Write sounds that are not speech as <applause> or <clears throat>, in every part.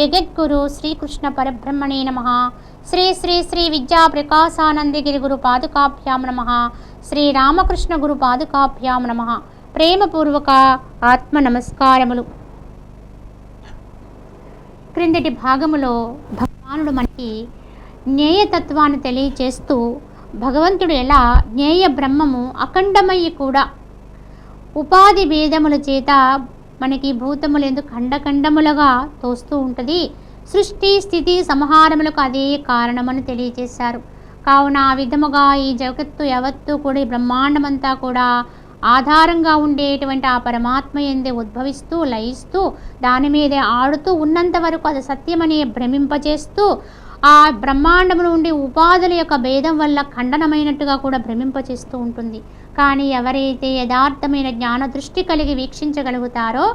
జగద్గురు శ్రీకృష్ణ పరబ్రహ్మణే నమ. శ్రీ శ్రీ శ్రీ విద్యా ప్రకాశానందగిరి గురు పాదుకాభ్యాం నమ. శ్రీ రామకృష్ణ గురు పాదుకాభ్యాం నమ. ప్రేమపూర్వక ఆత్మ నమస్కారములు. క్రిందటి భాగములో భగవానుడు మనకి జ్ఞేయతత్వాన్ని తెలియచేస్తూ భగవంతుడు ఎలా జ్ఞేయ బ్రహ్మము అఖండమయ్యి కూడా ఉపాధి భేదముల చేత మనకి భూతములు ఎందుకు ఖండఖండములుగా తోస్తూ ఉంటుంది. సృష్టి స్థితి సంహారములకు అదే కారణమని తెలియజేశారు కావున ఆ విధముగా ఈ జగత్తు యావత్తు కూడా ఈ బ్రహ్మాండమంతా కూడా ఆధారంగా ఉండేటువంటి ఆ పరమాత్మ ఎందే ఉద్భవిస్తూ లయిస్తూ దాని మీదే ఆడుతూ ఉన్నంత వరకు అది సత్యమని భ్రమింపజేస్తూ ఆ బ్రహ్మాండము నుండి ఉపాధుల యొక్క భేదం వల్ల ఖండనమైనట్టుగా కూడా భ్రమింపచేస్తూ ఉంటుంది. కానీ ఎవరైతే యథార్థమైన జ్ఞాన దృష్టి కలిగి వీక్షించగలుగుతారో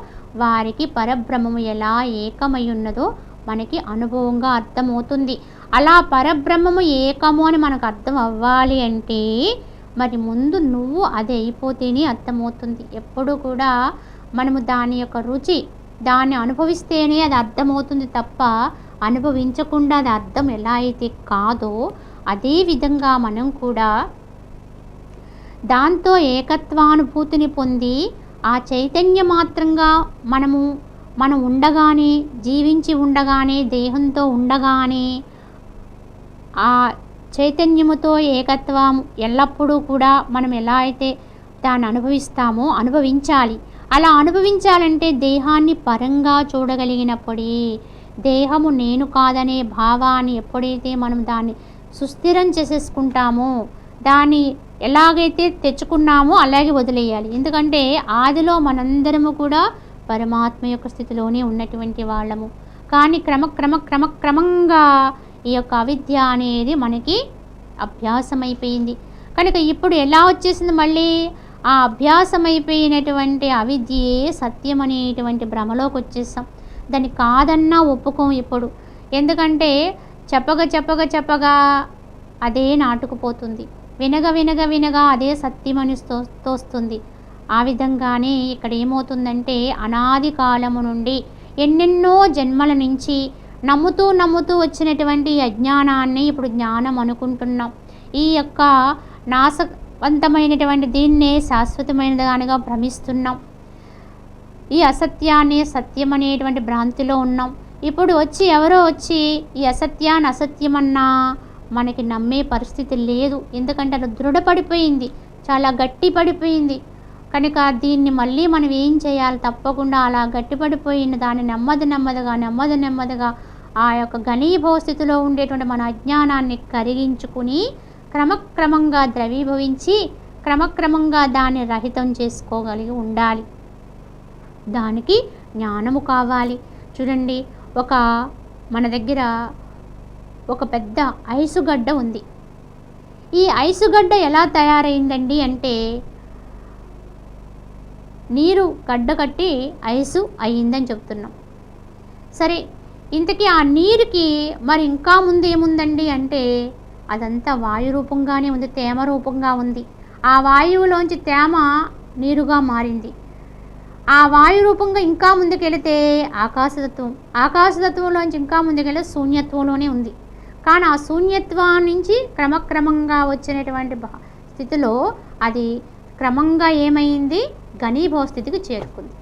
వారికి పరబ్రహ్మము ఎలా ఏకమై ఉన్నదో మనకి అనుభవంగా అర్థమవుతుంది. అలా పరబ్రహ్మము ఏకము అని మనకు అర్థం అవ్వాలి అంటే మరి ముందు నువ్వు అది అయిపోతేనే అర్థమవుతుంది. ఎప్పుడు కూడా మనము దాని యొక్క రుచి దాన్ని అనుభవిస్తేనే అది అర్థమవుతుంది తప్ప అనుభవించకుండా అది అర్థం ఎలా అయితే కాదో అదే విధంగా మనం కూడా దాంతో ఏకత్వానుభూతిని పొంది ఆ చైతన్య మాత్రంగా మనము మనం ఉండగానే జీవించి ఉండగానే దేహంతో ఉండగానే ఆ చైతన్యముతో ఏకత్వం ఎల్లప్పుడూ కూడా మనం ఎలా అయితే దాన్ని అనుభవిస్తామో అనుభవించాలి. అలా అనుభవించాలంటే దేహాన్ని పరంగా చూడగలిగినప్పుడే దేహము నేను కాదనే భావాన్ని ఎప్పుడైతే మనం దాన్ని సుస్థిరం చేసేసుకుంటామో దాన్ని ఎలాగైతే తెచ్చుకున్నామో అలాగే వదిలేయాలి. ఎందుకంటే ఆదిలో మనందరము కూడా పరమాత్మ యొక్క స్థితిలోనే ఉన్నటువంటి వాళ్ళము. కానీ క్రమక్రమ క్రమక్రమంగా ఈ యొక్క అవిద్య అనేది మనకి అభ్యాసం అయిపోయింది కనుక ఇప్పుడు ఎలా వచ్చేసింది మళ్ళీ? ఆ అభ్యాసం అయిపోయినటువంటి అవిద్యే సత్యం అనేటువంటి భ్రమలోకి వచ్చేసాం. దాన్ని కాదన్నా ఒప్పుకోం ఇప్పుడు. ఎందుకంటే చెప్పగా చెప్పగా చెప్పగా అదే నాటుకుపోతుంది. వినగ వినగ వినగా అదే సత్యమని తోస్తుంది. ఆ విధంగానే ఇక్కడ ఏమవుతుందంటే అనాది కాలము నుండి ఎన్నెన్నో జన్మల నుంచి నమ్ముతూ నమ్ముతూ వచ్చినటువంటి అజ్ఞానాన్ని ఇప్పుడు జ్ఞానం అనుకుంటున్నాం. ఈ యొక్క నాశవంతమైనటువంటి దీన్నే శాశ్వతమైనదానిగా భ్రమిస్తున్నాం. ఈ అసత్యాన్ని సత్యం అనేటువంటి భ్రాంతిలో ఉన్నాం. ఇప్పుడు వచ్చి ఎవరో వచ్చి ఈ అసత్యాన్ని అసత్యమన్నా మనకి నమ్మే పరిస్థితి లేదు. ఎందుకంటే అది దృఢపడిపోయింది. చాలా గట్టి పడిపోయింది కనుక దీన్ని మళ్ళీ మనం ఏం చేయాలి? తప్పకుండా అలా గట్టిపడిపోయిన దాన్ని నెమ్మది నెమ్మదిగా నెమ్మది నెమ్మదిగా ఆ యొక్క ఘనీభవ స్థితిలో ఉండేటువంటి మన అజ్ఞానాన్ని కరిగించుకుని క్రమక్రమంగా ద్రవీభవించి క్రమక్రమంగా దాన్ని రహితం చేసుకోగలిగి ఉండాలి. దానికి జ్ఞానము కావాలి. చూడండి ఒక మన దగ్గర ఒక పెద్ద ఐసుగడ్డ ఉంది. ఈ ఐసుగడ్డ ఎలా తయారైందండి అంటే నీరు గడ్డ కట్టి ఐసు అయ్యిందని చెప్తున్నాం. సరే ఇంతకీ ఆ నీరుకి మరి ఇంకా ముందు ఏముందండి అంటే అదంతా వాయు రూపంగానే ఉంది తేమ రూపంగా ఉంది. ఆ వాయువులోంచి తేమ నీరుగా మారింది. ఆ వాయు రూపంగా ఇంకా ముందుకెళితే ఆకాశతత్వం ఆకాశతత్వంలోంచి ఇంకా ముందుకెళ్ళి శూన్యత్వంలోనే ఉంది. కానీ ఆ శూన్యత్వం నుంచి క్రమక్రమంగా వచ్చినటువంటి భా- స్థితిలో అది క్రమంగా ఏమైంది? ఘనీభవ స్థితికి చేరుకుంది.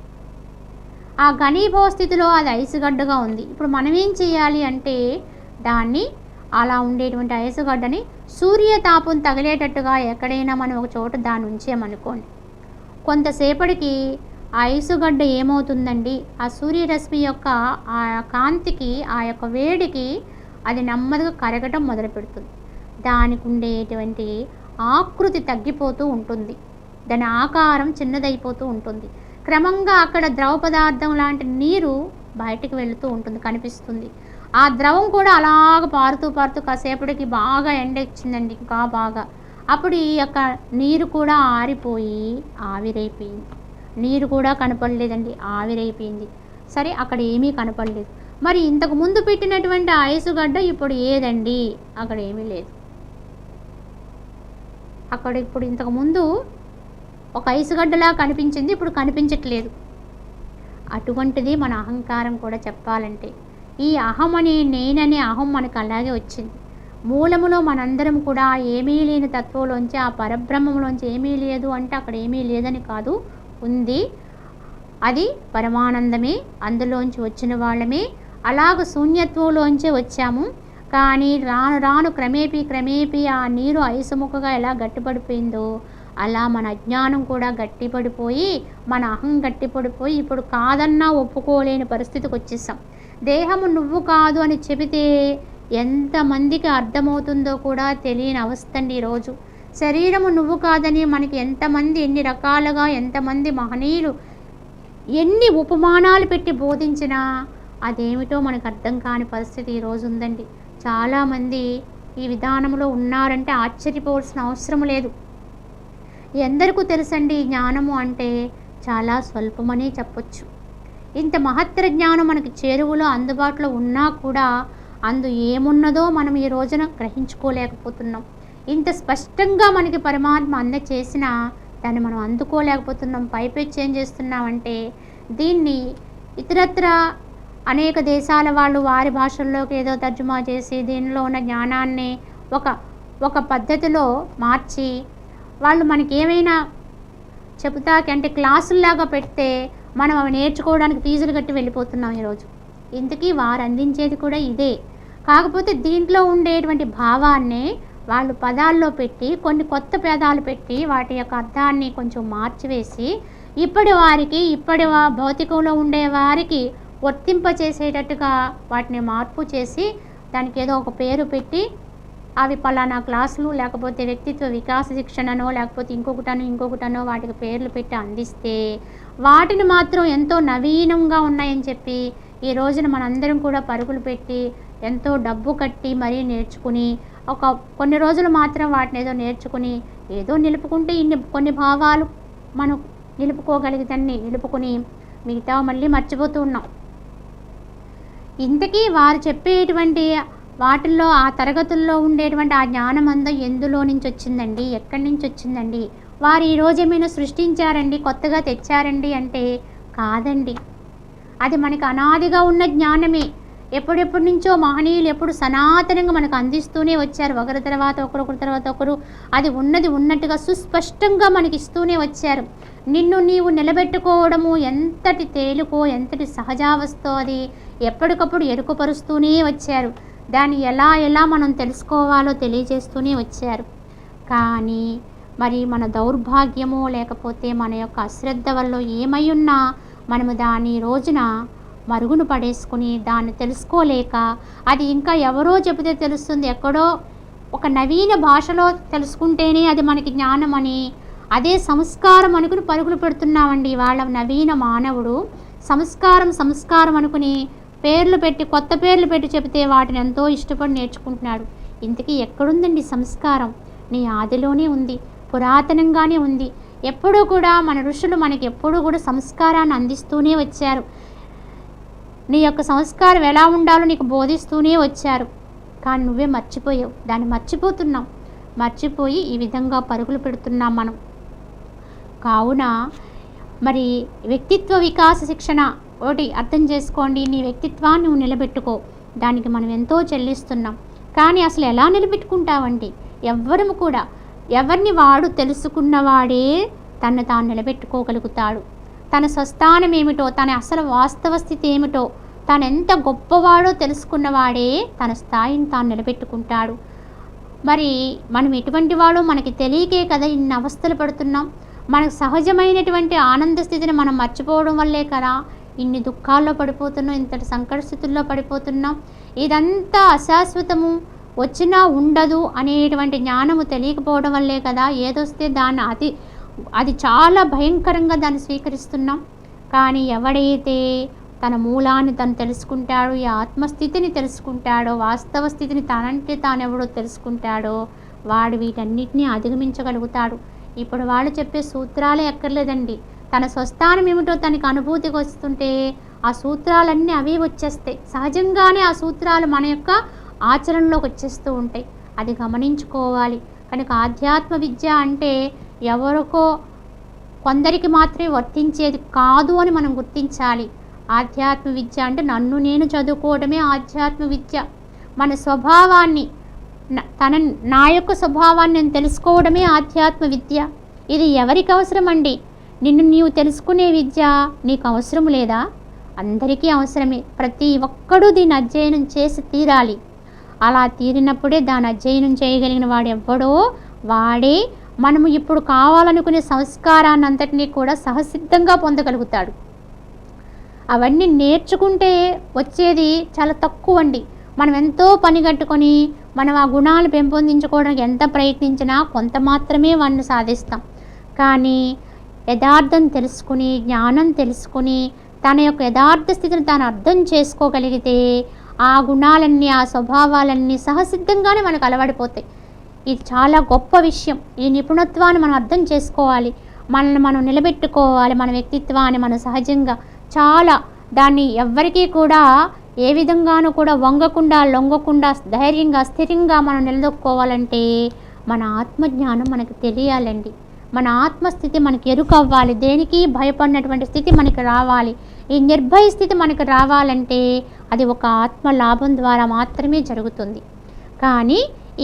ఆ ఘనీభవ స్థితిలో అది ఐసుగడ్డగా ఉంది. ఇప్పుడు మనం ఏం చేయాలి అంటే దాన్ని అలా ఉండేటువంటి ఐసుగడ్డని సూర్యతాపం తగిలేటట్టుగా ఎక్కడైనా మనం ఒక చోట దాన్ని ఉంచామనుకోండి. కొంతసేపటికి ఆ ఐసుగడ్డ ఏమవుతుందండి? ఆ సూర్యరశ్మి యొక్క ఆ కాంతికి ఆ యొక్క వేడికి అది నెమ్మదిగా కరగటం మొదలు పెడుతుంది దానికి ఉండేటువంటి ఆకృతి తగ్గిపోతూ ఉంటుంది. దాని ఆకారం చిన్నదైపోతూ ఉంటుంది. క్రమంగా అక్కడ ద్రవ పదార్థం లాంటి నీరు బయటికి వెళుతూ ఉంటుంది కనిపిస్తుంది. ఆ ద్రవం కూడా అలాగ పారుతూ పారుతూ కాసేపటికి బాగా ఎండ ఇచ్చిందండి ఇంకా బాగా. అప్పుడు ఈ యొక్క నీరు కూడా ఆరిపోయి ఆవిరైపోయింది. నీరు కూడా కనపడలేదండి ఆవిరైపోయింది. సరే అక్కడ ఏమీ కనపడలేదు. మరి ఇంతకు ముందు పెట్టినటువంటి ఆ ఐసుగడ్డ ఇప్పుడు ఏదండి? అక్కడ ఏమీ లేదు. అక్కడ ఇప్పుడు ఇంతకు ముందు ఒక ఐసుగడ్డలా కనిపించింది ఇప్పుడు కనిపించట్లేదు. అటువంటిది మన అహంకారం కూడా చెప్పాలంటే. ఈ అహం అనే నేననే అహం మనకు అలాగే వచ్చింది. మూలములో మనందరం కూడా ఏమీ లేని తత్వంలోంచి ఆ పరబ్రహ్మంలోంచి ఏమీ లేదు అంటే అక్కడ ఏమీ లేదని కాదు ఉంది. అది పరమానందమే. అందులోంచి వచ్చిన వాళ్ళమే. అలాగ శూన్యత్వంలోంచే వచ్చాము. కానీ రాను రాను క్రమేపీ క్రమేపీ ఆ నీరు ఐసుముఖగా ఎలా గట్టిపడిపోయిందో అలా మన అజ్ఞానం కూడా గట్టిపడిపోయి మన అహం గట్టిపడిపోయి ఇప్పుడు కాదన్నా ఒప్పుకోలేని పరిస్థితికి వచ్చేసాం. దేహము నువ్వు కాదు అని చెబితే ఎంతమందికి అర్థమవుతుందో కూడా తెలియని అవస్థ అండి ఈరోజు. శరీరము నువ్వు కాదని మనకి ఎంతమంది ఎన్ని రకాలుగా ఎంతమంది మహనీయులు ఎన్ని ఉపమానాలు పెట్టి బోధించినా అదేమిటో మనకు అర్థం కాని పరిస్థితి ఈరోజు ఉందండి. చాలామంది ఈ విధానంలో ఉన్నారంటే ఆశ్చర్యపోవాల్సిన అవసరం లేదు. ఎందరికీ తెలుసండి జ్ఞానము అంటే చాలా స్వల్పమనే చెప్పొచ్చు. ఇంత మహత్తర జ్ఞానం మనకి చేరువలో అందుబాటులో ఉన్నా కూడా అందు ఏమున్నదో మనం ఈ రోజున గ్రహించుకోలేకపోతున్నాం. ఇంత స్పష్టంగా మనకి పరమాత్మ అందచేసినా దాన్ని మనం అందుకోలేకపోతున్నాం. పైపెచ్చి ఏం చేస్తున్నామంటే దీన్ని ఇతరత్ర అనేక దేశాల వాళ్ళు వారి భాషల్లోకి ఏదో తర్జుమా చేసి దీనిలో ఉన్న జ్ఞానాన్ని ఒక ఒక పద్ధతిలో మార్చి వాళ్ళు మనకి ఏమైనా చెబుతాకి అంటే క్లాసుల్లాగా పెడితే మనం అవి నేర్చుకోవడానికి ఫీజులు కట్టి వెళ్ళిపోతున్నాం ఈరోజు. ఇంతకీ వారు అందించేది కూడా ఇదే. కాకపోతే దీంట్లో ఉండేటువంటి భావాన్ని వాళ్ళు పదాల్లో పెట్టి కొన్ని కొత్త పదాలు పెట్టి వాటి యొక్క అర్థాన్ని కొంచెం మార్చివేసి ఇప్పటి వారికి ఇప్పటి భౌతికంలో ఉండే వారికి వర్తింపచేసేటట్టుగా వాటిని మార్పు చేసి దానికి ఏదో ఒక పేరు పెట్టి అవి పలానా క్లాసులు లేకపోతే వ్యక్తిత్వ వికాస శిక్షణనో లేకపోతే ఇంకొకటనో ఇంకొకటనో వాటికి పేర్లు పెట్టి అందిస్తే వాటిని మాత్రం ఎంతో నవీనంగా ఉన్నాయని చెప్పి ఈ రోజున మనందరం కూడా పరుగులు పెట్టి ఎంతో డబ్బు కట్టి మరీ నేర్చుకుని ఒక కొన్ని రోజులు మాత్రం వాటిని ఏదో నేర్చుకుని ఏదో నిలుపుకుంటే ఇన్ని కొన్ని భావాలు మనం నిలుపుకోగలిగితే నిలుపుకుని మిగతా మళ్ళీ మర్చిపోతూ ఉన్నాం. ఇంతకీ వారు చెప్పేటువంటి వాటిల్లో ఆ తరగతుల్లో ఉండేటువంటి ఆ జ్ఞానం అంతా ఎందులో నుంచి వచ్చిందండి ఎక్కడి నుంచి వచ్చిందండి వారు ఈ రోజు ఏమైనా సృష్టించారండి? కొత్తగా తెచ్చారండి అంటే కాదండి. అది మనకు అనాదిగా ఉన్న జ్ఞానమే. ఎప్పుడెప్పటి నుంచో మహనీయులు ఎప్పుడు సనాతనంగా మనకు అందిస్తూనే వచ్చారు. ఒకరి తర్వాత ఒకరు ఒకరి తర్వాత ఒకరు. అది ఉన్నది ఉన్నట్టుగా సుస్పష్టంగా మనకి ఇస్తూనే వచ్చారు. నిన్ను నీవు నిలబెట్టుకోవడము ఎంతటి తేలికో ఎంతటి సహజావస్థో అది. ఎప్పటికప్పుడు ఎరుకపరుస్తూనే వచ్చారు. దాన్ని ఎలా ఎలా మనం తెలుసుకోవాలో తెలియజేస్తూనే వచ్చారు. కానీ మరి మన దౌర్భాగ్యమో లేకపోతే మన యొక్క అశ్రద్ధ వల్ల ఏమై ఉన్నా మనము దాని రోజున మరుగున పడేసుకుని దాన్ని తెలుసుకోలేక అది ఇంకా ఎవరో చెబితే తెలుస్తుంది. ఎక్కడో ఒక నవీన భాషలో తెలుసుకుంటేనే అది మనకి జ్ఞానం అని అదే సంస్కారం అనుకుని పరుగులు పెడుతున్నామండి. వాళ్ళ నవీన మానవుడు సంస్కారం సంస్కారం అనుకుని పేర్లు పెట్టి కొత్త పేర్లు పెట్టి చెబితే వాటిని ఎంతో ఇష్టపడి నేర్చుకుంటున్నాడు. ఇంతకీ ఎక్కడుందండి సంస్కారం? నీ ఆదిలోనే ఉంది పురాతనంగానే ఉంది. ఎప్పుడూ కూడా మన ఋషులు మనకి ఎప్పుడూ కూడా సంస్కారాన్ని అందిస్తూనే వచ్చారు. నీ యొక్క సంస్కారం ఎలా ఉండాలో నీకు బోధిస్తూనే వచ్చారు. కానీ నువ్వే మర్చిపోయావు. దాన్ని మర్చిపోతున్నాం. మర్చిపోయి ఈ విధంగా పరుగులు పెడుతున్నాం మనం. కావున మరి వ్యక్తిత్వ వికాస శిక్షణ ఒకటి అర్థం చేసుకోండి నీ వ్యక్తిత్వాన్ని నువ్వు నిలబెట్టుకో. దానికి మనం ఎంతో చెల్లిస్తున్నాం. కానీ అసలు ఎలా నిలబెట్టుకుంటావండి ఎవ్వరము కూడా ఎవరిని వాడు తెలుసుకున్నవాడే తను తాను నిలబెట్టుకోగలుగుతాడు. తన స్వస్థానం ఏమిటో తన అసలు వాస్తవ స్థితి ఏమిటో తను ఎంత గొప్పవాడో తెలుసుకున్నవాడే తన స్థాయిని తాను నిలబెట్టుకుంటాడు. మరి మనం ఎటువంటి వాడో మనకి తెలియకే కదా ఇన్ని అవస్థలు పడుతున్నాం. మనకు సహజమైనటువంటి ఆనంద స్థితిని మనం మర్చిపోవడం వల్లే కదా ఇన్ని దుఃఖాల్లో పడిపోతున్నాం ఇంతటి సంకటస్థితుల్లో పడిపోతున్నాం. ఇదంతా అశాశ్వతము. వచ్చినా ఉండదు అనేటువంటి జ్ఞానము తెలియకపోవడం వల్లే కదా ఏదొస్తే దాన్ని అతి అది చాలా భయంకరంగా దాన్ని స్వీకరిస్తున్నాం. కానీ ఎవడైతే తన మూలాన్ని తను తెలుసుకుంటాడో ఈ ఆత్మస్థితిని తెలుసుకుంటాడో వాస్తవ స్థితిని తనంటే తానెవడో తెలుసుకుంటాడో వాడు వీటన్నిటిని అధిగమించగలుగుతాడు. ఇప్పుడు వాళ్ళు చెప్పే సూత్రాలే ఎక్కర్లేదండి తన స్వస్థానం ఏమిటో తనకి అనుభూతికి వస్తుంటే ఆ సూత్రాలన్నీ అవే వచ్చేస్తాయి. సహజంగానే ఆ సూత్రాలు మన యొక్క ఆచరణలోకి వచ్చేస్తూ ఉంటాయి. అది గమనించుకోవాలి. కనుక ఆధ్యాత్మ విద్య అంటే ఎవరికో కొందరికి మాత్రమే వర్తించేది కాదు అని మనం గుర్తించాలి. ఆధ్యాత్మ విద్య అంటే నన్ను నేను చదువుకోవడమే ఆధ్యాత్మ విద్య. మన స్వభావాన్ని తన నా యొక్క స్వభావాన్ని నేను తెలుసుకోవడమే ఆధ్యాత్మ విద్య. ఇది ఎవరికి అవసరం అండి నిన్ను నీవు తెలుసుకునే విద్య నీకు అవసరం లేదా? అందరికీ అవసరమే. ప్రతి ఒక్కడూ దీన్ని అధ్యయనం చేసి తీరాలి. అలా తీరినప్పుడే దాని అధ్యయనం చేయగలిగిన వాడు ఎవ్వడో వాడే మనము ఇప్పుడు కావాలనుకునే సంస్కారాన్ని అంతటినీ కూడా సహసిద్ధంగా పొందగలుగుతాడు. అవన్నీ నేర్చుకుంటే వచ్చేది చాలా తక్కువ అండి మనం ఎంతో పని కట్టుకొని మనం ఆ గుణాలు పెంపొందించుకోవడానికి ఎంత ప్రయత్నించినా కొంత మాత్రమే వాడిని సాధిస్తాం. కానీ యథార్థం తెలుసుకుని జ్ఞానం తెలుసుకుని తన యొక్క యథార్థ స్థితిని తాను అర్థం చేసుకోగలిగితే ఆ గుణాలన్నీ ఆ స్వభావాలన్నీ సహసిద్ధంగానే మనకు అలవాడిపోతాయి ఇది చాలా గొప్ప విషయం. ఈ నిపుణత్వాన్ని మనం అర్థం చేసుకోవాలి. మనల్ని మనం నిలబెట్టుకోవాలి. మన వ్యక్తిత్వాన్ని మనం సహజంగా చాలా దాన్ని ఎవ్వరికీ కూడా ఏ విధంగానూ కూడా వంగకుండా లొంగకుండా ధైర్యంగా స్థిరంగా మనం నిలదొక్కోవాలంటే మన ఆత్మజ్ఞానం మనకు తెలియాలండి. మన ఆత్మస్థితి మనకి ఎరుక అవ్వాలి దేనికి భయపడినటువంటి స్థితి మనకి రావాలి. ఈ నిర్భయ స్థితి మనకు రావాలంటే అది ఒక ఆత్మ లాభం ద్వారా మాత్రమే జరుగుతుంది. కానీ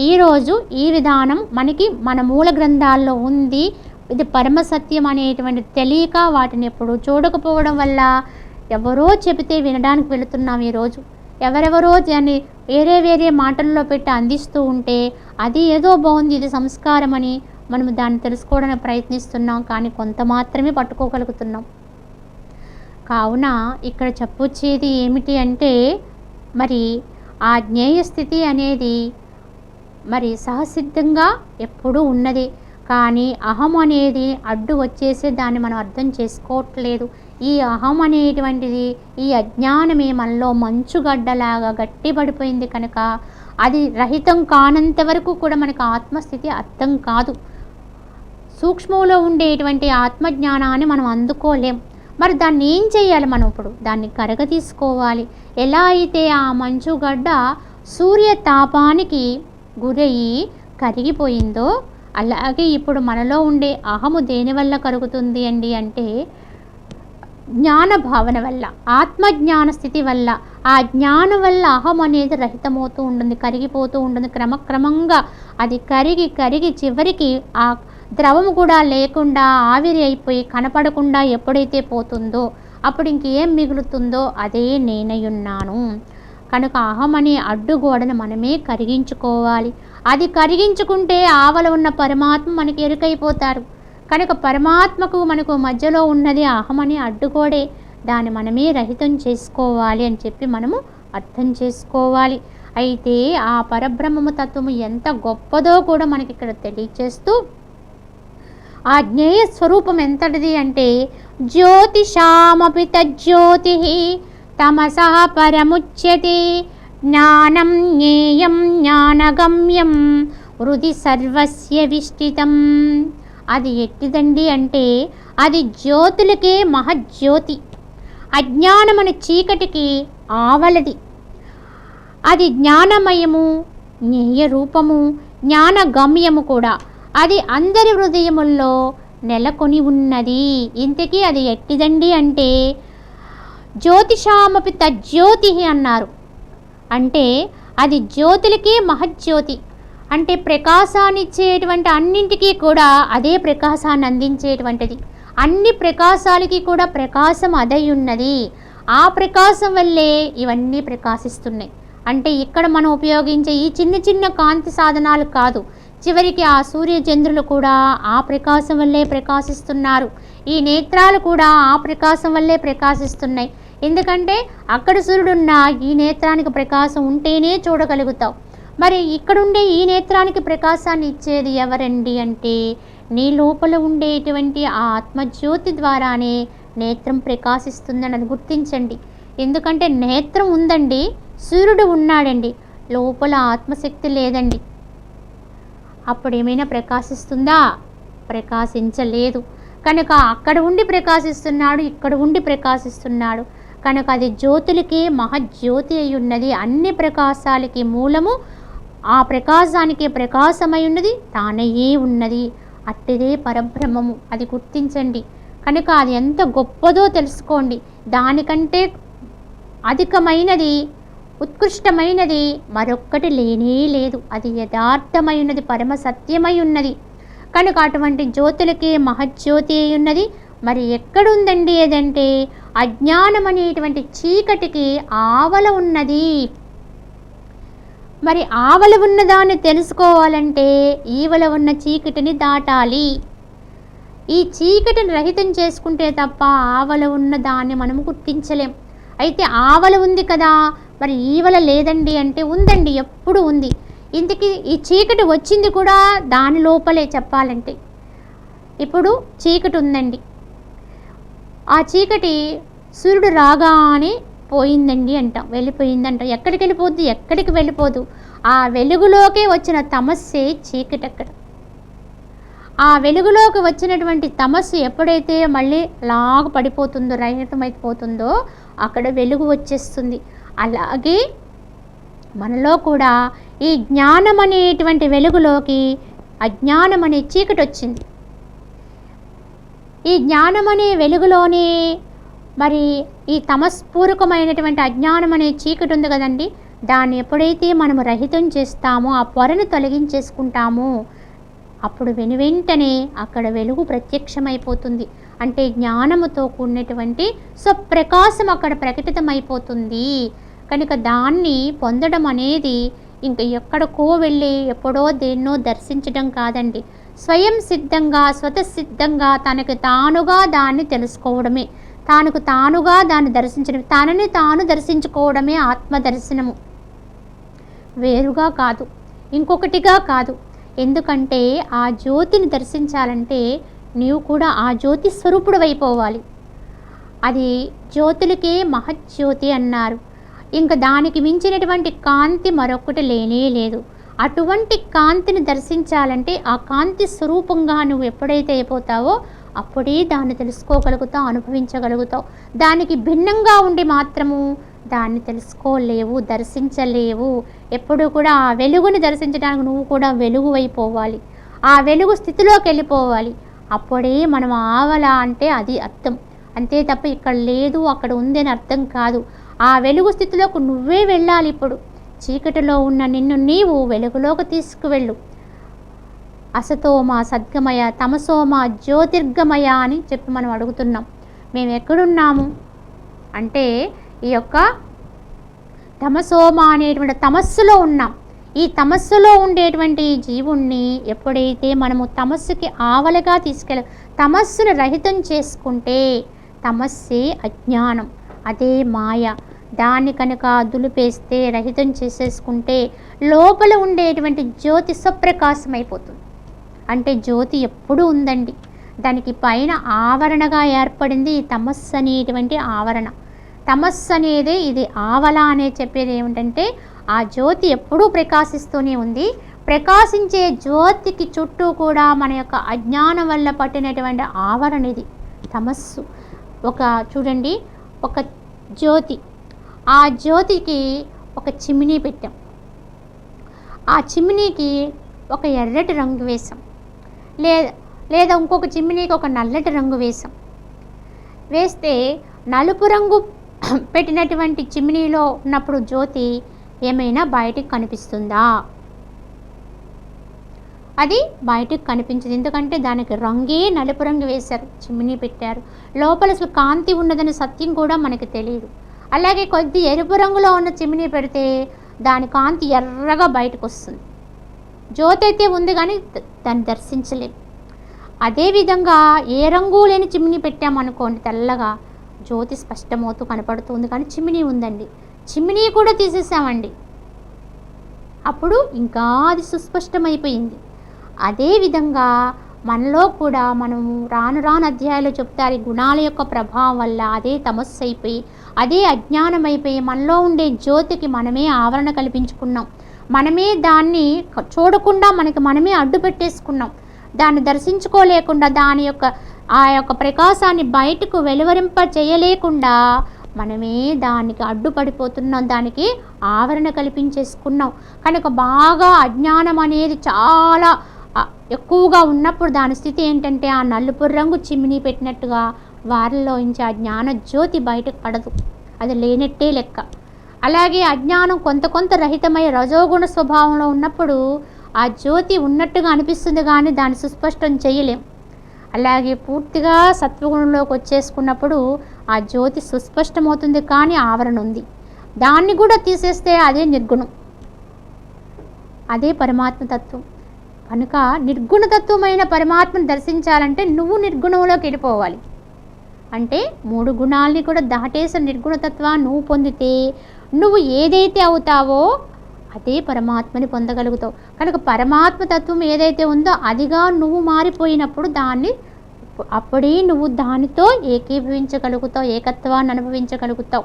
ఈరోజు ఈ విధానం మనకి మన మూల గ్రంథాల్లో ఉంది. ఇది పరమ సత్యం అనేటువంటి తెలియక వాటిని ఎప్పుడు చూడకపోవడం వల్ల ఎవరో చెబితే వినడానికి వెళుతున్నాం ఈరోజు ఎవరెవరో దాన్ని వేరే వేరే మాటల్లో పెట్టి అందిస్తూ ఉంటే అది ఏదో బాగుంది ఇది సంస్కారం అని మనము దాన్ని తెలుసుకోవడానికి ప్రయత్నిస్తున్నాం కానీ కొంత మాత్రమే పట్టుకోగలుగుతున్నాం. కావున ఇక్కడ చెప్పొచ్చేది ఏమిటి అంటే మరి ఆ జ్ఞేయ స్థితి అనేది మరి సహసిద్ధంగా ఎప్పుడూ ఉన్నది కానీ అహం అనేది అడ్డు వచ్చేసి దాన్ని మనం అర్థం చేసుకోవట్లేదు. ఈ అహం అనేటువంటిది ఈ అజ్ఞానమే మనలో మంచుగడ్డలాగా గట్టిపడిపోయింది కనుక అది రహితం కానంత వరకు కూడా మనకు ఆత్మస్థితి అర్థం కాదు. సూక్ష్మంలో ఉండేటువంటి ఆత్మజ్ఞానాన్ని మనం అందుకోలేం. మరి దాన్ని ఏం చేయాలి మనం ఇప్పుడు? దాన్ని కరగ తీసుకోవాలి ఎలా అయితే ఆ మంచుగడ్డ సూర్య తాపానికి గురయ్యి కరిగిపోయిందో అలాగే ఇప్పుడు మనలో ఉండే అహము దేనివల్ల కరుగుతుంది అండి అంటే జ్ఞాన భావన వల్ల ఆత్మజ్ఞాన స్థితి వల్ల. ఆ జ్ఞానం వల్ల అహం అనేది రహితమవుతూ ఉంటుంది కరిగిపోతూ ఉంటుంది. క్రమక్రమంగా అది కరిగి కరిగి చివరికి ఆ ద్రవము కూడా లేకుండా ఆవిరి అయిపోయి కనపడకుండా ఎప్పుడైతే పోతుందో అప్పుడు ఇంకేం మిగులుతుందో అదే నేనయున్నాను కనుక అహం అనే అడ్డుగోడను మనమే కరిగించుకోవాలి. అది కరిగించుకుంటే ఆవల ఉన్న పరమాత్మ మనకి ఎరుకైపోతారు. కనుక పరమాత్మకు మనకు మధ్యలో ఉన్నది అహం అనే అడ్డుగోడే. దాన్ని మనమే రహితం చేసుకోవాలి అని చెప్పి మనము అర్థం చేసుకోవాలి. అయితే ఆ పరబ్రహ్మము తత్వము ఎంత గొప్పదో కూడా మనకి ఇక్కడ తెలియచేస్తూ ఆ జ్ఞేయ స్వరూపం ఎంతటిది అంటే జ్యోతిషామపి తజ్జ్యోతి తమస పరముచ్యతే. జ్ఞానం జ్ఞేయం జ్ఞానగమ్యం హృది సర్వస్య విష్టితం. అది ఎట్టిదండి అంటే అది జ్యోతులకే మహజ్యోతి. అజ్ఞానమని చీకటికి ఆవలది. అది జ్ఞానమయము జ్ఞేయ రూపము జ్ఞానగమ్యము కూడా. అది అందరి హృదయముల్లో నెలకొని ఉన్నది. ఇంతకీ అది ఎట్టిదండి అంటే జ్యోతిషామపి తజ్జ్యోతి అన్నారు. అంటే అది జ్యోతులకి మహజ్యోతి. అంటే ప్రకాశాన్ని ఇచ్చేటువంటి అన్నింటికీ కూడా అదే ప్రకాశాన్ని అందించేటువంటిది. అన్ని ప్రకాశాలకి కూడా ప్రకాశం అదై ఉన్నది ఆ ప్రకాశం వల్లే ఇవన్నీ ప్రకాశిస్తున్నాయి. అంటే ఇక్కడ మనం ఉపయోగించే ఈ చిన్న చిన్న కాంతి సాధనాలు కాదు. చివరికి ఆ సూర్య చంద్రులు కూడా ఆ ప్రకాశం వల్లే ప్రకాశిస్తున్నారు. ఈ నేత్రాలు కూడా ఆ ప్రకాశం వల్లే ప్రకాశిస్తున్నాయి. ఎందుకంటే అక్కడ సూర్యుడున్న ఈ నేత్రానికి ప్రకాశం ఉంటేనే చూడగలుగుతావు మరి ఇక్కడుండే ఈ నేత్రానికి ప్రకాశాన్ని ఇచ్చేది ఎవరండి అంటే నీ లోపల ఉండేటువంటి ఆ ఆత్మజ్యోతి ద్వారానే నేత్రం ప్రకాశిస్తుందని అది గుర్తించండి. ఎందుకంటే నేత్రం ఉందండి సూర్యుడు ఉన్నాడండి. లోపల ఆత్మశక్తి లేదండి. అప్పుడు ఏమైనా ప్రకాశిస్తుందా? ప్రకాశించలేదు. కనుక అక్కడ ఉండి ప్రకాశిస్తున్నాడు ఇక్కడ ఉండి ప్రకాశిస్తున్నాడు. కనుక అది జ్యోతులకి మహజ్యోతి అయి ఉన్నది అన్ని ప్రకాశాలకి మూలము ఆ ప్రకాశానికి ప్రకాశమై ఉన్నది తానయ్యే ఉన్నది. అట్టిదే పరబ్రహ్మము. అది గుర్తించండి. కనుక అది ఎంత గొప్పదో తెలుసుకోండి. దానికంటే అధికమైనది ఉత్కృష్టమైనది మరొక్కటి లేనే లేదు. అది యథార్థమైనది పరమ సత్యమై ఉన్నది కనుక అటువంటి జ్యోతులకే మహజ్యోతి అయి ఉన్నది మరి ఎక్కడుందండి ఏదంటే అజ్ఞానం అనేటువంటి చీకటికి ఆవల ఉన్నది. మరి ఆవల ఉన్నదాన్ని తెలుసుకోవాలంటే ఈవల ఉన్న చీకటిని దాటాలి. ఈ చీకటిని రహితం చేసుకుంటే తప్ప ఆవల ఉన్నదాన్ని మనం గుర్తించలేం. అయితే ఆవల ఉంది కదా మరి ఈవల లేదండి అంటే ఉందండి ఎప్పుడు ఉంది. ఇంతకీ ఈ చీకటి వచ్చింది కూడా దాని లోపలే చెప్పాలంటే. ఇప్పుడు చీకటి ఉందండి. ఆ చీకటి సూర్యుడు రాగానే పోయిందండి అంటాం వెళ్ళిపోయిందంట. ఎక్కడికి వెళ్ళిపోద్ది? ఎక్కడికి వెళ్ళిపోదు. ఆ వెలుగులోకే వచ్చిన తమస్సే చీకటి అక్కడ. ఆ వెలుగులోకి వచ్చినటువంటి తమస్సు ఎప్పుడైతే మళ్ళీ లాగ పడిపోతుందో రహితమైపోతుందో అక్కడ వెలుగు వచ్చేస్తుంది. అలాగే మనలో కూడా ఈ జ్ఞానం అనేటువంటి వెలుగులోకి అజ్ఞానం అనే చీకటి వచ్చింది ఈ జ్ఞానం అనే వెలుగులోనే మరి ఈ తమస్పూర్వకమైనటువంటి అజ్ఞానం అనే చీకటి ఉంది కదండి. దాన్ని ఎప్పుడైతే మనము రహితం చేస్తామో ఆ పొరను తొలగించేసుకుంటామో అప్పుడు వెను వెంటనే అక్కడ వెలుగు ప్రత్యక్షమైపోతుంది. అంటే జ్ఞానముతో కూడినటువంటి స్వప్రకాశం అక్కడ ప్రకటితమైపోతుంది. కనుక దాన్ని పొందడం అనేది ఇంక ఎక్కడికో వెళ్ళి ఎప్పుడో దేన్నో దర్శించడం కాదండి. స్వయం సిద్ధంగా స్వతసిద్ధంగా తనకు తానుగా దాన్ని తెలుసుకోవడమే. తానుకు తానుగా దాన్ని దర్శించడం తనని తాను దర్శించుకోవడమే ఆత్మ దర్శనము వేరుగా కాదు ఇంకొకటిగా కాదు. ఎందుకంటే ఆ జ్యోతిని దర్శించాలంటే నీవు కూడా ఆ జ్యోతి స్వరూపుడు అయిపోవాలి. అది జ్యోతులకే మహజ్యోతి అన్నారు. ఇంకా దానికి మించినటువంటి కాంతి మరొకటి లేనే లేదు. అటువంటి కాంతిని దర్శించాలంటే ఆ కాంతి స్వరూపంగా నువ్వు ఎప్పుడైతే అయిపోతావో అప్పుడే దాన్ని తెలుసుకోగలుగుతావు అనుభవించగలుగుతావు. దానికి భిన్నంగా ఉండి మాత్రము దాన్ని తెలుసుకోలేవు దర్శించలేవు. ఎప్పుడు కూడా ఆ వెలుగుని దర్శించడానికి నువ్వు కూడా వెలుగు అయిపోవాలి ఆ వెలుగు స్థితిలోకి వెళ్ళిపోవాలి. అప్పుడే మనం ఆవల అంటే అది అర్థం. అంతే తప్ప ఇక్కడ లేదు అక్కడ ఉంది అని అర్థం కాదు. ఆ వెలుగు స్థితిలోకి నువ్వే వెళ్ళాలి ఇప్పుడు. చీకటిలో ఉన్న నిన్ను నీవు వెలుగులోకి తీసుకువెళ్ళు. అసతోమ సద్గమయ తమసోమ జ్యోతిర్గమయ అని చెప్పి మనం అడుగుతున్నాం. మేము ఎక్కడున్నాము? అంటే ఈ యొక్క తమసోమ అనేటువంటి తమస్సులో ఉన్నాం. ఈ తమస్సులో ఉండేటువంటి జీవుణ్ణి ఎప్పుడైతే మనము తమస్సుకి ఆవలగా తీసుకెళ్ళ తమస్సును రహితం చేసుకుంటే తమస్సే అజ్ఞానం అదే మాయ. దాన్ని కనుక దులిపేస్తే రహితం చేసేసుకుంటే లోపల ఉండేటువంటి జ్యోతి స్వప్రకాశం అయిపోతుంది అంటే జ్యోతి ఎప్పుడూ ఉందండి. దానికి పైన ఆవరణగా ఏర్పడింది ఈ తమస్సు అనేటువంటి ఆవరణ. తమస్సు అనేది ఇది ఆవల అనే చెప్పేది ఏమిటంటే ఆ జ్యోతి ఎప్పుడూ ప్రకాశిస్తూనే ఉంది. ప్రకాశించే జ్యోతికి చుట్టూ కూడా మన యొక్క అజ్ఞానం వల్ల పట్టినటువంటి ఆవరణ ఇది తమస్సు. ఒక చూడండి ఒక జ్యోతి. ఆ జ్యోతికి ఒక చిమ్నీ పెట్టాం. ఆ చిమ్నీకి ఒక ఎర్రటి రంగు వేసాం లేదా లేదా ఇంకొక చిమ్నీకి ఒక నల్లటి రంగు వేసాం వేస్తే నలుపు రంగు <clears throat> పెట్టినటువంటి చిమ్నీలో ఉన్నప్పుడు జ్యోతి ఏమైనా బయటికి కనిపిస్తుందా? అది బయటకు కనిపించదు. ఎందుకంటే దానికి రంగే నలుపు రంగు వేశారు. చిమ్నీ పెట్టారు. లోపల అసలు కాంతి ఉన్నదనే సత్యం కూడా మనకి తెలియదు. అలాగే కొద్ది ఎరుపు రంగులో ఉన్న చిమ్నీ పెడితే దాని కాంతి ఎర్రగా బయటకు వస్తుంది. జ్యోతి అయితే ఉంది కానీ దాన్ని దర్శించలేం అదేవిధంగా ఏ రంగు లేని చిమ్నీ పెట్టామనుకోండి తెల్లగా జ్యోతి స్పష్టమవుతూ కనపడుతుంది కానీ చిమ్నీ ఉందండి. చిమ్నీ కూడా తీసేసామండి. అప్పుడు ఇంకా అది సుస్పష్టమైపోయింది. అదేవిధంగా మనలో కూడా మనము రాను రాను అధ్యాయాలు చెప్తారు గుణాల యొక్క ప్రభావం వల్ల అదే తమస్సు అయిపోయి అదే అజ్ఞానం అయిపోయి మనలో ఉండే జ్యోతికి మనమే ఆవరణ కల్పించుకున్నాం. మనమే దాన్ని చూడకుండా మనకి మనమే అడ్డు పెట్టేసుకున్నాం. దాన్ని దర్శించుకోలేకుండా దాని యొక్క ఆ యొక్క ప్రకాశాన్ని బయటకు వెలువరింప చేయలేకుండా మనమే దానికి అడ్డుపడిపోతున్నాం దానికి ఆవరణ కల్పించేసుకున్నాం. కనుక బాగా అజ్ఞానం అనేది చాలా ఎక్కువగా ఉన్నప్పుడు దాని స్థితి ఏంటంటే ఆ నలుపు రంగు చిమ్నీ పెట్టినట్టుగా వారిలో నుంచి ఆ జ్ఞాన జ్యోతి బయటకు పడదు. అది లేనట్టే లెక్క. అలాగే అజ్ఞానం కొంత కొంత రహితమై రజోగుణ స్వభావంలో ఉన్నప్పుడు ఆ జ్యోతి ఉన్నట్టుగా అనిపిస్తుంది కానీ దాన్ని సుస్పష్టం చేయలేం. అలాగే పూర్తిగా సత్వగుణంలోకి వచ్చేసుకున్నప్పుడు ఆ జ్యోతి సుస్పష్టమవుతుంది కానీ ఆవరణ ఉంది. దాన్ని కూడా తీసేస్తే అదే నిర్గుణం. అదే పరమాత్మ తత్వం. కనుక నిర్గుణతత్వమైన పరమాత్మను దర్శించాలంటే నువ్వు నిర్గుణంలోకి వెళ్ళిపోవాలి. అంటే మూడు గుణాలని కూడా దాటేసిన నిర్గుణతత్వాన్ని నువ్వు పొందితే నువ్వు ఏదైతే అవుతావో అదే పరమాత్మని పొందగలుగుతావు. కనుక పరమాత్మ తత్వం ఏదైతే ఉందో అదిగా నువ్వు మారిపోయినప్పుడు దాన్ని అప్పుడే నువ్వు దానితో ఏకీభవించగలుగుతావు ఏకత్వాన్ని అనుభవించగలుగుతావు.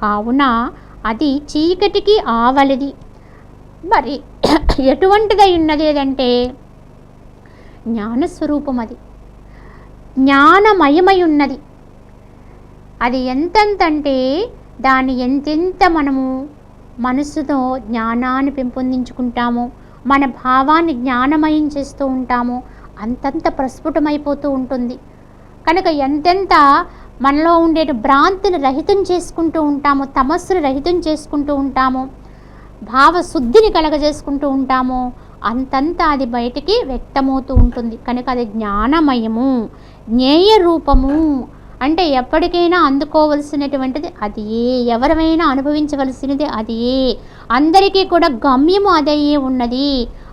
కావున అది చీకటికి ఆవలిది. మరి <clears throat> ఎటువంటిదై ఉన్నది ఏదంటే జ్ఞానస్వరూపం అది. జ్ఞానమయమై ఉన్నది. అది ఎంతెంతంటే దాన్ని ఎంతెంత మనము మనసుతో జ్ఞానాన్ని పెంపొందించుకుంటామో మన భావాన్ని జ్ఞానమయం చేస్తూ ఉంటామో అంతంత ప్రస్ఫుటమైపోతూ ఉంటుంది. కనుక ఎంతెంత మనలో ఉండే భ్రాంతిని రహితం చేసుకుంటూ ఉంటామో తమస్సును రహితం చేసుకుంటూ ఉంటామో భావశుద్ధిని కలగజేసుకుంటూ ఉంటామో అంతంత అది బయటికి వ్యక్తమవుతూ ఉంటుంది. కనుక అది జ్ఞానమయము జ్ఞేయ రూపము అంటే ఎప్పటికైనా అందుకోవలసినటువంటిది అది ఏ ఎవరమైనా అనుభవించవలసినది అది ఏ అందరికీ కూడా గమ్యము అదయ్యే ఉన్నది.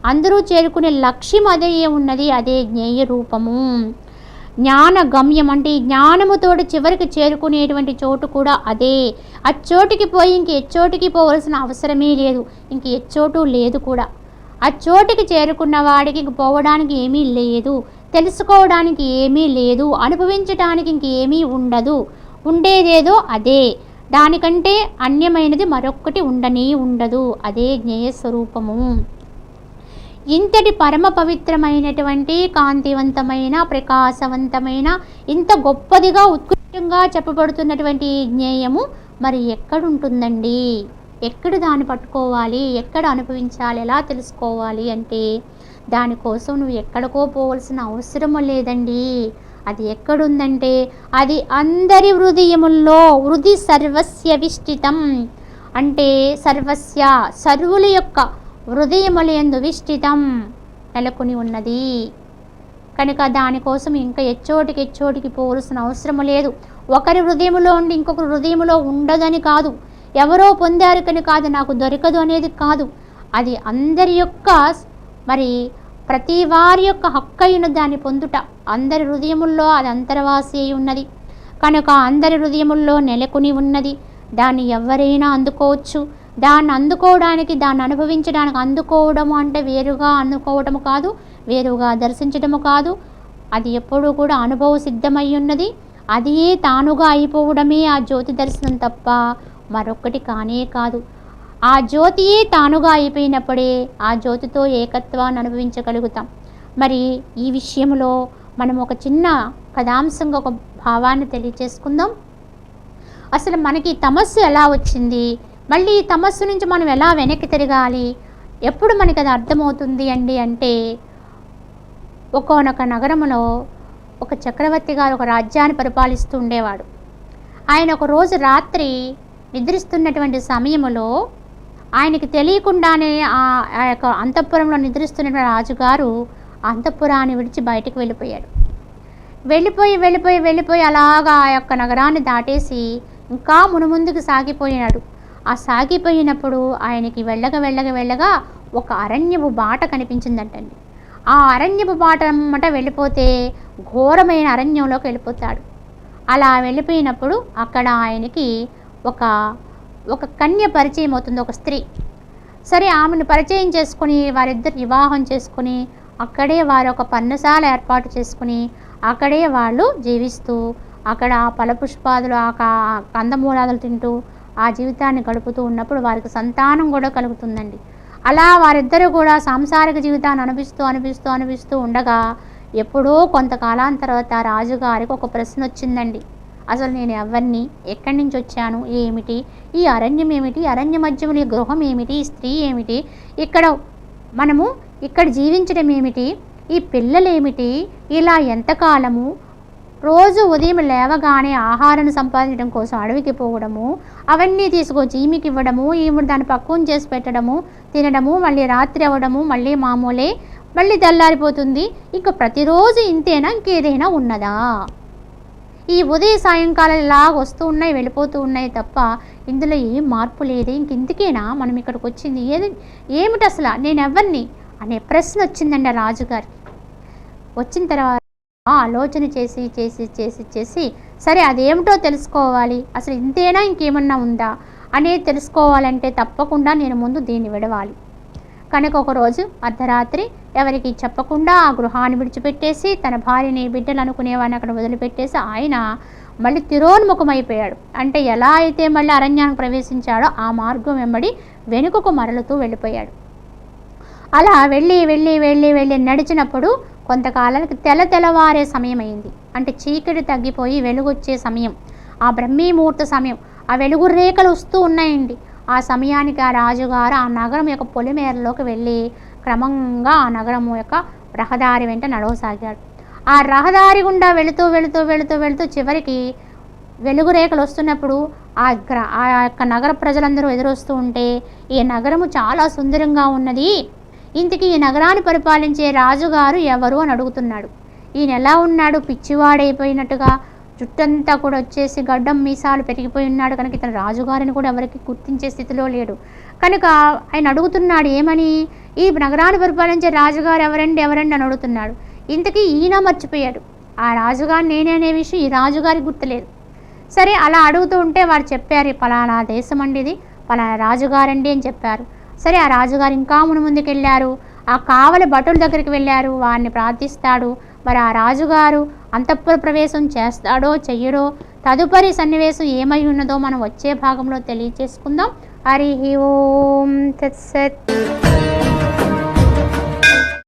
అందరూ చేరుకునే లక్ష్యం అదే ఉన్నది అదే జ్ఞేయ రూపము. జ్ఞాన గమ్యం అంటే ఈ జ్ఞానముతోటి చివరికి చేరుకునేటువంటి చోటు కూడా అదే. ఆ చోటుకి పోయి ఇంక ఎచ్చోటికి పోవలసిన అవసరమే లేదు ఇంక ఎచ్చోటు లేదు కూడా. ఆ చోటికి చేరుకున్న వాడికి ఇంక పోవడానికి ఏమీ లేదు తెలుసుకోవడానికి ఏమీ లేదు అనుభవించడానికి ఇంకేమీ ఉండదు. ఉండేదేదో అదే. దానికంటే అన్యమైనది మరొక్కటి ఉండనే ఉండదు అదే జ్ఞేయ స్వరూపము. ఇంతటి పరమ పవిత్రమైనటువంటి కాంతివంతమైన ప్రకాశవంతమైన ఇంత గొప్పదిగా ఉత్కృష్టంగా చెప్పబడుతున్నటువంటి ఈ జ్ఞేయము మరి ఎక్కడుంటుందండి? ఎక్కడ దాన్ని పట్టుకోవాలి? ఎక్కడ అనుభవించాలి? ఎలా తెలుసుకోవాలి అంటే దానికోసం నువ్వు ఎక్కడికో పోవలసిన అవసరం లేదండి. అది ఎక్కడుందంటే అది అందరి హృదయముల్లో హృది సర్వస్య విష్టితం అంటే సర్వస్య సర్వుల యొక్క హృదయములందు విష్టితం నెలకొని ఉన్నది. కనుక దానికోసం ఇంకా ఎచ్చోటికి ఎచ్చోటికి పోవలసిన అవసరం లేదు. ఒకరి హృదయములో ఉండి ఇంకొకరి హృదయములో ఉండదని కాదు. ఎవరో పొందారు కని కాదు నాకు దొరకదు అనేది కాదు. అది అందరి యొక్క మరి ప్రతి వారి యొక్క హక్కు అయిన దాన్ని పొందుట. అందరి హృదయముల్లో అది అంతర్వాసి అయి ఉన్నది. కనుక అందరి హృదయముల్లో నెలకొని ఉన్నది. దాన్ని ఎవరైనా అందుకోవచ్చు. దాన్ని అందుకోవడానికి దాన్ని అనుభవించడానికి అందుకోవడము అంటే వేరుగా అందుకోవడము కాదు వేరుగా దర్శించడము కాదు. అది ఎప్పుడూ కూడా అనుభవ సిద్ధమై ఉన్నది అది తానుగా అయిపోవడమే ఆ జ్యోతి దర్శనం తప్ప మరొక్కటి కానే కాదు. ఆ జ్యోతియే తానుగా అయిపోయినప్పుడే ఆ జ్యోతితో ఏకత్వాన్ని అనుభవించగలుగుతాం. మరి ఈ విషయంలో మనం ఒక చిన్న కథాంశంగా ఒక భావాన్ని తెలియచేసుకుందాం అసలు మనకి తమస్సు ఎలా వచ్చింది? మళ్ళీ ఈ తమస్సు నుంచి మనం ఎలా వెనక్కి తిరగాలి? ఎప్పుడు మనకి అది అర్థమవుతుంది అండి అంటే ఒక్కొనొక నగరంలో ఒక చక్రవర్తి గారు ఒక రాజ్యాన్ని పరిపాలిస్తూ ఉండేవాడు. ఆయన ఒక రోజు రాత్రి నిద్రిస్తున్నటువంటి సమయంలో ఆయనకి తెలియకుండానే ఆ ఆ యొక్క అంతఃపురంలో నిద్రిస్తున్న రాజుగారు అంతఃపురాన్ని విడిచి బయటకు వెళ్ళిపోయాడు. వెళ్ళిపోయి వెళ్ళిపోయి వెళ్ళిపోయి అలాగా ఆ యొక్క నగరాన్ని దాటేసి ఇంకా మునుముందుకు సాగిపోయినాడు. ఆ సాగిపోయినప్పుడు ఆయనకి వెళ్ళగా వెళ్ళగా వెళ్ళగా ఒక అరణ్యపు బాట కనిపించిందంటండి. ఆ అరణ్యపు బాట అమ్మట వెళ్ళిపోతే ఘోరమైన అరణ్యంలోకి వెళ్ళిపోతాడు. అలా వెళ్ళిపోయినప్పుడు అక్కడ ఆయనకి ఒక ఒక కన్య పరిచయం అవుతుంది ఒక స్త్రీ. సరే ఆమెను పరిచయం చేసుకుని వారిద్దరు వివాహం చేసుకుని అక్కడే వారు ఒక పర్ణశాల ఏర్పాటు చేసుకుని అక్కడే వాళ్ళు జీవిస్తూ అక్కడ ఫలపుష్పాదులు ఆ కందమూలాదులు తింటూ ఆ జీవితాన్ని గడుపుతూ ఉన్నప్పుడు వారికి సంతానం కూడా కలుగుతుందండి. అలా వారిద్దరూ కూడా సాంసారిక జీవితాన్ని అనిపిస్తూ అనిపిస్తూ అనిపిస్తూ ఉండగా ఎప్పుడో కొంతకాలం తర్వాత రాజుగారికి ఒక ప్రశ్న వచ్చిందండి. అసలు నేను ఎవరిని ఎక్కడి నుంచి వచ్చాను ఏమిటి ఈ అరణ్యం ఏమిటి అరణ్య మధ్యములు ఈ గృహం ఏమిటి ఈ స్త్రీ ఏమిటి ఇక్కడ మనము ఇక్కడ జీవించడం ఏమిటి ఈ పిల్లలు ఏమిటి ఇలా ఎంతకాలము రోజు ఉదయం లేవగానే ఆహారం సంపాదించడం కోసం అడవికి పోవడము అవన్నీ తీసుకొచ్చి ఈమెకి ఇవ్వడము ఈమె దాన్ని పక్కన చేసి పెట్టడము తినడము మళ్ళీ రాత్రి అవ్వడము మళ్ళీ మామూలే మళ్ళీ తెల్లారిపోతుంది. ఇంకా ప్రతిరోజు ఇంతేనా? ఇంకేదైనా ఉన్నదా? ఈ ఉదయ సాయంకాలం ఇలా వస్తూ ఉన్నాయి వెళ్ళిపోతూ ఉన్నాయి తప్ప ఇందులో ఏం మార్పు లేదు. ఇంక ఇందుకేనా? మనం ఇక్కడికి వచ్చింది ఏది ఏమిటి అసలు నేను ఎవరిని అనే ప్రశ్న వచ్చిందండి రాజుగారికి వచ్చిన తర్వాత ఆలోచన చేసి చేసి చేసి చేసి సరే అదేమిటో తెలుసుకోవాలి. అసలు ఇంతేనా ఇంకేమన్నా ఉందా? అనేది తెలుసుకోవాలంటే తప్పకుండా నేను ముందు దీన్ని విడవాలి. కనుక ఒకరోజు అర్ధరాత్రి ఎవరికి చెప్పకుండా ఆ గృహాన్ని విడిచిపెట్టేసి తన భార్యని బిడ్డలు అనుకునేవాడిని అక్కడ వదిలిపెట్టేసి ఆయన మళ్ళీ తిరోన్ముఖమైపోయాడు. అంటే ఎలా అయితే మళ్ళీ అరణ్యానికి ప్రవేశించాడో ఆ మార్గం వెంబడి వెనుకకు మరలుతూ వెళ్ళిపోయాడు. అలా వెళ్ళి వెళ్ళి వెళ్ళి వెళ్ళి నడిచినప్పుడు కొంతకాలానికి తెల తెలవారే సమయం అయింది అంటే చీకటి తగ్గిపోయి వెలుగొచ్చే సమయం. ఆ బ్రహ్మీ ముహూర్త సమయం. ఆ వెలుగు రేఖలు వస్తూ ఉన్నాయండి. ఆ సమయానికి ఆ రాజుగారు ఆ నగరం యొక్క పొలిమేరలోకి వెళ్ళి క్రమంగా ఆ నగరం యొక్క రహదారి వెంట నడవసాగాడు. ఆ రహదారి గుండా వెళుతూ వెళుతూ వెళుతూ వెళుతూ చివరికి వెలుగు రేఖలు వస్తున్నప్పుడు ఆ గ్ర ఆ యొక్క నగర ప్రజలందరూ ఎదురొస్తూ ఉంటే ఈ నగరము చాలా సుందరంగా ఉన్నది. ఇంతకీ ఈ నగరాన్ని పరిపాలించే రాజుగారు ఎవరు అని అడుగుతున్నాడు. ఈయన ఎలా ఉన్నాడు? పిచ్చివాడైపోయినట్టుగా జుట్టంతా కూడా వచ్చేసి గడ్డం మీసాలు పెరిగిపోయి ఉన్నాడు కనుక ఇతను రాజుగారిని కూడా ఎవరికి గుర్తించే స్థితిలో లేడు. కనుక ఆయన అడుగుతున్నాడు ఏమని? ఈ నగరాన్ని పరిపాలించే రాజుగారు ఎవరండి? ఎవరండి? అని అడుగుతున్నాడు. ఇంతకీ ఈయన మర్చిపోయాడు. ఆ రాజుగారు నేనే అనే విషయం ఈ రాజుగారికి గుర్తులేదు. సరే అలా అడుగుతూ ఉంటే వారు చెప్పారు పలానా దేశం అండి ఇది పలానా రాజుగారండి అని చెప్పారు. సరే ఆ రాజుగారు ఇంకా మును ముందుకెళ్ళారు. ఆ కావలి భటుల దగ్గరికి వెళ్ళారు. వారిని ప్రార్థిస్తాడు. మరి ఆ రాజుగారు అంతఃపుర ప్రవేశం చేస్తాడో చెయ్యడో తదుపరి సన్నివేశం ఏమై ఉన్నదో మనం వచ్చే భాగంలో తెలియచేసుకుందాం. హరి ఓం తత్సత్.